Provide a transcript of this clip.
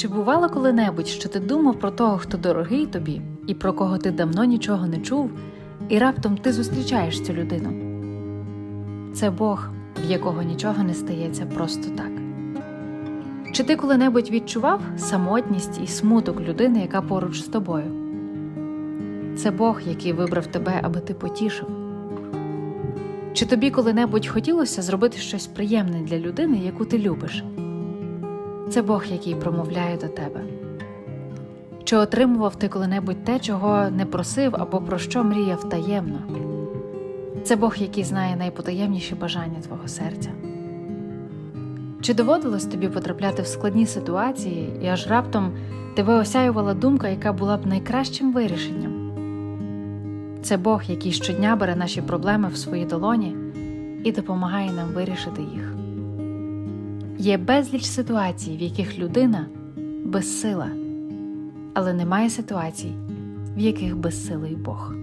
Чи бувало коли-небудь, що ти думав про того, хто дорогий тобі, і про кого ти давно нічого не чув, і раптом ти зустрічаєш цю людину? Це Бог, в якого нічого не стається просто так. Чи ти коли-небудь відчував самотність і смуток людини, яка поруч з тобою? Це Бог, який вибрав тебе, аби ти потішив. Чи тобі коли-небудь хотілося зробити щось приємне для людини, яку ти любиш? Це Бог, який промовляє до тебе. Чи отримував ти коли-небудь те, чого не просив або про що мріяв таємно? Це Бог, який знає найпотаємніші бажання твого серця. Чи доводилось тобі потрапляти в складні ситуації, і аж раптом тебе осяювала думка, яка була б найкращим вирішенням? Це Бог, який щодня бере наші проблеми в свої долоні і допомагає нам вирішити їх. Є безліч ситуацій, в яких людина безсила, але немає ситуацій, в яких безсилий Бог.